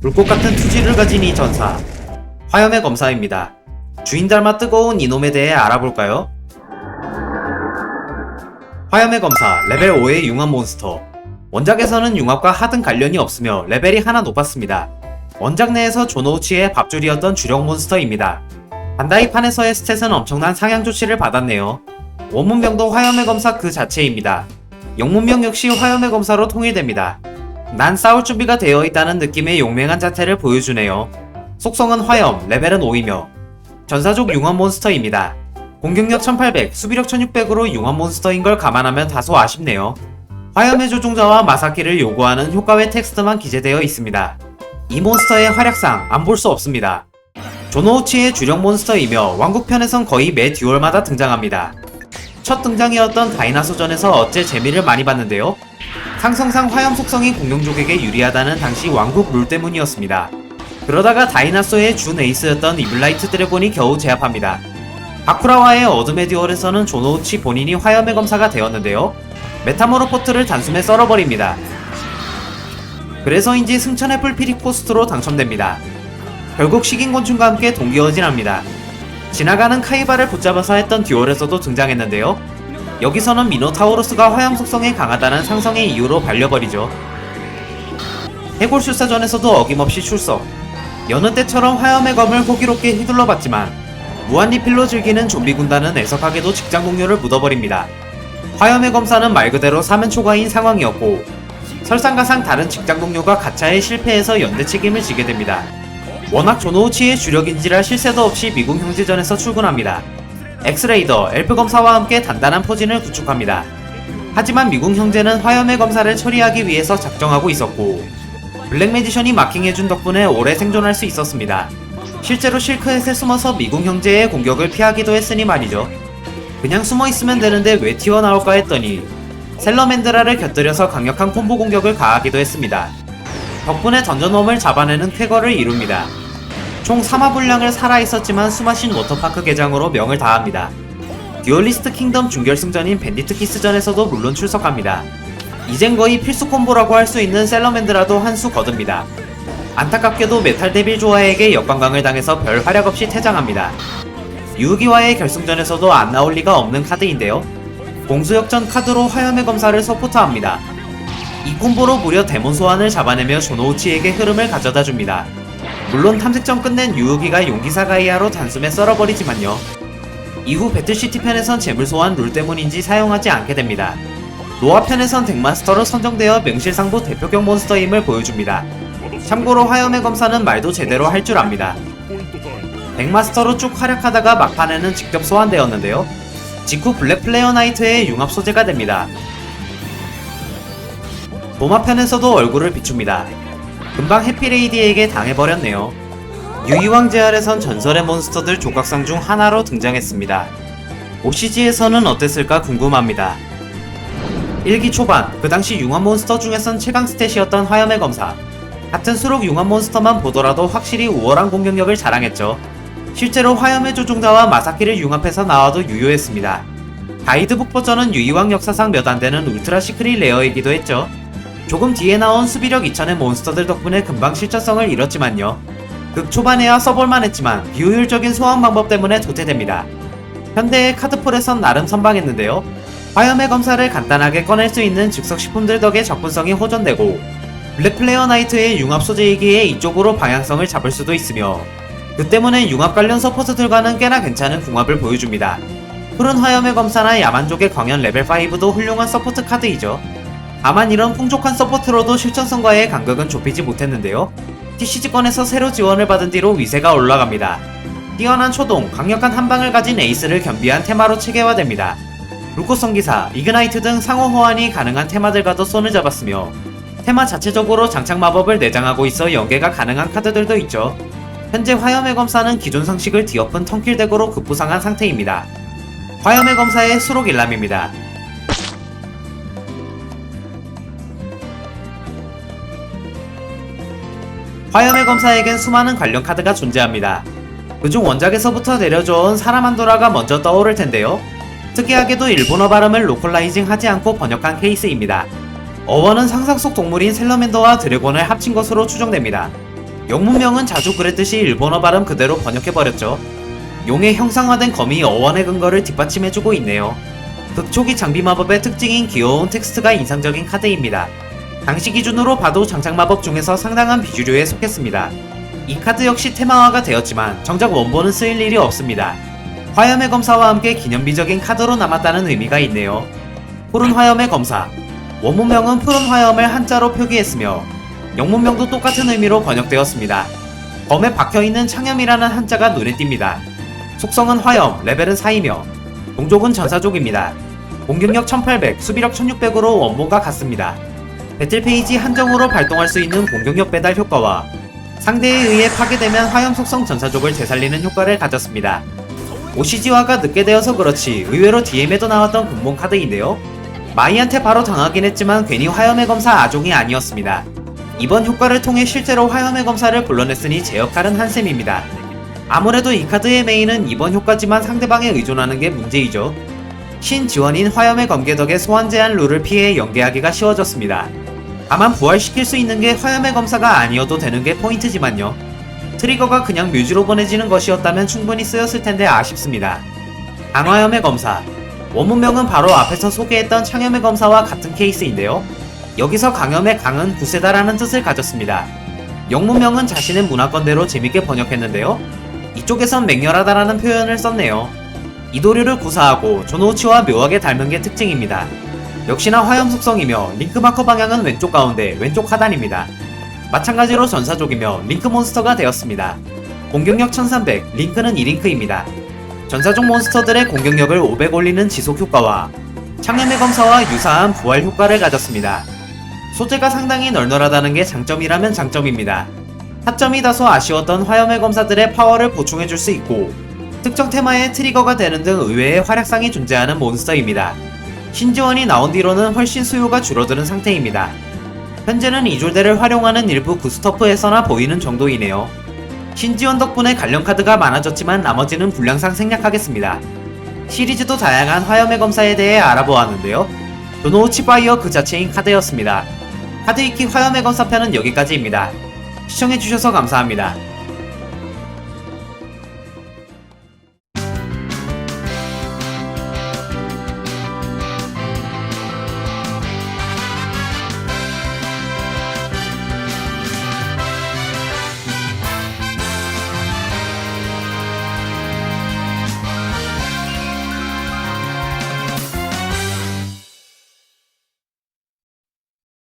불꽃 같은 투지를 가진 이 전사 화염의 검사입니다. 주인 닮아 뜨거운 이놈에 대해 알아볼까요? 화염의 검사 레벨 5의 융합 몬스터 원작에서는 융합과 하등 관련이 없으며 레벨이 하나 높았습니다. 원작 내에서 조노우치의 밥줄이었던 주력 몬스터입니다. 반다이판에서의 스탯은 엄청난 상향 조치를 받았네요. 원문명도 화염의 검사 그 자체입니다. 영문명 역시 화염의 검사로 통일됩니다. 난 싸울 준비가 되어 있다는 느낌의 용맹한 자태를 보여주네요. 속성은 화염, 레벨은 5이며 전사족 융합 몬스터입니다. 공격력 1800, 수비력 1600으로 융합 몬스터인 걸 감안하면 다소 아쉽네요. 화염의 조종자와 마사키를 요구하는 효과외 텍스트만 기재되어 있습니다. 이 몬스터의 활약상 안 볼 수 없습니다. 조노우치의 주력 몬스터이며 왕국편에선 거의 매 듀얼마다 등장합니다. 첫 등장이었던 다이나소전에서 어째 재미를 많이 봤는데요. 상성상 화염 속성이 공룡족에게 유리하다는 당시 왕국 룰 때문이었습니다. 그러다가 다이나소의 준 에이스였던 이블라이트 드래곤이 겨우 제압합니다. 바쿠라와의 어둠의 듀얼에서는 조노우치 본인이 화염의 검사가 되었는데요. 메타모로포트를 단숨에 썰어버립니다. 그래서인지 승천의 뿔피리 코스트로 당첨됩니다. 결국 식인 곤충과 함께 동기어진합니다. 지나가는 카이바를 붙잡아서 했던 듀얼에서도 등장했는데요. 여기서는 미노타우로스가 화염 속성이 강하다는 상성의 이유로 발려버리죠. 해골술사전에서도 어김없이 출석. 여느 때처럼 화염의 검을 호기롭게 휘둘러봤지만 무한 리필로 즐기는 좀비 군단은 애석하게도 직장 동료를 묻어버립니다. 화염의 검사는 말 그대로 사면 초과인 상황이었고 설상가상 다른 직장 동료가 가차에 실패해서 연대 책임을 지게 됩니다. 워낙 조노우치의 주력인지라 실세도 없이 미국 형제전에서 출근합니다. 엑스레이더, 엘프 검사와 함께 단단한 포진을 구축합니다. 하지만 미국 형제는 화염의 검사를 처리하기 위해서 작정하고 있었고 블랙 매지션이 마킹해준 덕분에 오래 생존할 수 있었습니다. 실제로 실크햇에 숨어서 미국 형제의 공격을 피하기도 했으니 말이죠. 그냥 숨어 있으면 되는데 왜 튀어나올까 했더니 셀러맨드라를 곁들여서 강력한 콤보 공격을 가하기도 했습니다. 덕분에 던전웜을 잡아내는 쾌거를 이룹니다. 총 3화 분량을 살아있었지만 숨마신 워터파크 개장으로 명을 다합니다. 듀얼리스트 킹덤 준결승전인 밴디트 키스전에서도 물론 출석합니다. 이젠 거의 필수 콤보라고 할 수 있는 셀러맨드라도 한 수 거둡니다. 안타깝게도 메탈 데빌 조아에게 역관광을 당해서 별 활약 없이 퇴장합니다. 유기와의 결승전에서도 안 나올 리가 없는 카드인데요. 공수역전 카드로 화염의 검사를 서포트합니다. 이 콤보로 무려 데몬 소환을 잡아내며 조노우치에게 흐름을 가져다 줍니다. 물론 탐색전 끝낸 유우기가 용기사 가이아로 단숨에 썰어버리지만요. 이후 배틀시티 편에선 재물 소환 룰 때문인지 사용하지 않게 됩니다. 노아 편에선 덱마스터로 선정되어 명실상부 대표격 몬스터임을 보여줍니다. 참고로 화염의 검사는 말도 제대로 할 줄 압니다. 덱마스터로 쭉 활약하다가 막판에는 직접 소환되었는데요. 직후 블랙 플레어 나이트의 융합 소재가 됩니다. 도마 편에서도 얼굴을 비춥니다. 금방 해피레이디에게 당해버렸네요. 유이왕 제알에선 전설의 몬스터들 조각상 중 하나로 등장했습니다. OCG에서는 어땠을까 궁금합니다. 1기 초반, 그 당시 융합 몬스터 중에선 최강 스탯이었던 화염의 검사. 같은 수록 융합 몬스터만 보더라도 확실히 우월한 공격력을 자랑했죠. 실제로 화염의 조종자와 마사키를 융합해서 나와도 유효했습니다. 가이드북 버전은 유이왕 역사상 몇 안 되는 울트라 시크릿 레어이기도 했죠. 조금 뒤에 나온 수비력 2000의 몬스터들 덕분에 금방 실전성을 잃었지만요. 극 초반에야 써볼만 했지만 비효율적인 소환 방법 때문에 도태됩니다. 현대의 카드폴에선 나름 선방했는데요. 화염의 검사를 간단하게 꺼낼 수 있는 즉석 식품들 덕에 접근성이 호전되고 블랙플레어 나이트의 융합 소재이기에 이쪽으로 방향성을 잡을 수도 있으며 그 때문에 융합 관련 서포트들과는 꽤나 괜찮은 궁합을 보여줍니다. 푸른 화염의 검사나 야만족의 광연 레벨 5도 훌륭한 서포트 카드이죠. 다만 이런 풍족한 서포트로도 실전성과의 간격은 좁히지 못했는데요. TCG권에서 새로 지원을 받은 뒤로 위세가 올라갑니다. 뛰어난 초동, 강력한 한방을 가진 에이스를 겸비한 테마로 체계화됩니다. 루코성 기사, 이그나이트 등 상호 호환이 가능한 테마들과도 손을 잡았으며 테마 자체적으로 장착 마법을 내장하고 있어 연계가 가능한 카드들도 있죠. 현재 화염의 검사는 기존 상식을 뒤엎은 턴킬 덱으로 급부상한 상태입니다. 화염의 검사의 수록 일람입니다. 화염의 검사에겐 수많은 관련 카드가 존재합니다. 그중 원작에서부터 내려져온 사라만도라가 먼저 떠오를 텐데요. 특이하게도 일본어 발음을 로컬라이징 하지 않고 번역한 케이스입니다. 어원은 상상 속 동물인 셀러맨더와 드래곤을 합친 것으로 추정됩니다. 영문명은 자주 그랬듯이 일본어 발음 그대로 번역해버렸죠. 용의 형상화된 검이 어원의 근거를 뒷받침해주고 있네요. 극초기 장비 마법의 특징인 귀여운 텍스트가 인상적인 카드입니다. 당시 기준으로 봐도 장착 마법 중에서 상당한 비주류에 속했습니다. 이 카드 역시 테마화가 되었지만 정작 원본은 쓰일 일이 없습니다. 화염의 검사와 함께 기념비적인 카드로 남았다는 의미가 있네요. 푸른 화염의 검사 원문명은 푸른 화염을 한자로 표기했으며 영문명도 똑같은 의미로 번역되었습니다. 검에 박혀있는 창염이라는 한자가 눈에 띕니다. 속성은 화염, 레벨은 4이며 동족은 전사족입니다. 공격력 1800, 수비력 1600으로 원본과 같습니다. 배틀 페이지 한정으로 발동할 수 있는 공격력 배달 효과와 상대에 의해 파괴되면 화염 속성 전사족을 되살리는 효과를 가졌습니다. 오시지화가 늦게 되어서 그렇지 의외로 DM에도 나왔던 근본 카드인데요. 마이한테 바로 당하긴 했지만 괜히 화염의 검사 아종이 아니었습니다. 이번 효과를 통해 실제로 화염의 검사를 불러냈으니 제 역할은 한셈입니다. 아무래도 이 카드의 메인은 이번 효과지만 상대방에 의존하는 게 문제이죠. 신지원인 화염의 검계 덕에 소환 제한 룰을 피해 연계하기가 쉬워졌습니다. 다만 부활시킬 수 있는 게 화염의 검사가 아니어도 되는 게 포인트지만요. 트리거가 그냥 뮤즈로 보내지는 것이었다면 충분히 쓰였을 텐데 아쉽습니다. 강화염의 검사 원문명은 바로 앞에서 소개했던 창염의 검사와 같은 케이스인데요. 여기서 강염의 강은 구세다라는 뜻을 가졌습니다. 영문명은 자신의 문화권대로 재밌게 번역했는데요. 이쪽에선 맹렬하다라는 표현을 썼네요. 이도류를 구사하고 조노우치와 묘하게 닮은 게 특징입니다. 역시나 화염 속성이며 링크 마커 방향은 왼쪽 가운데 왼쪽 하단입니다. 마찬가지로 전사족이며 링크 몬스터가 되었습니다. 공격력 1300, 링크는 2링크입니다. 전사족 몬스터들의 공격력을 500 올리는 지속 효과와 창염의 검사와 유사한 부활 효과를 가졌습니다. 소재가 상당히 널널하다는 게 장점이라면 장점입니다. 타점이 다소 아쉬웠던 화염의 검사들의 파워를 보충해줄 수 있고 특정 테마의 트리거가 되는 등 의외의 활약상이 존재하는 몬스터입니다. 신지원이 나온 뒤로는 훨씬 수요가 줄어드는 상태입니다. 현재는 이졸대를 활용하는 일부 구스터프에서나 보이는 정도이네요. 신지원 덕분에 관련 카드가 많아졌지만 나머지는 분량상 생략하겠습니다. 시리즈도 다양한 화염의 검사에 대해 알아보았는데요. 도노우치 바이어 그 자체인 카드였습니다. 카드 익히 화염의 검사편은 여기까지입니다. 시청해주셔서 감사합니다.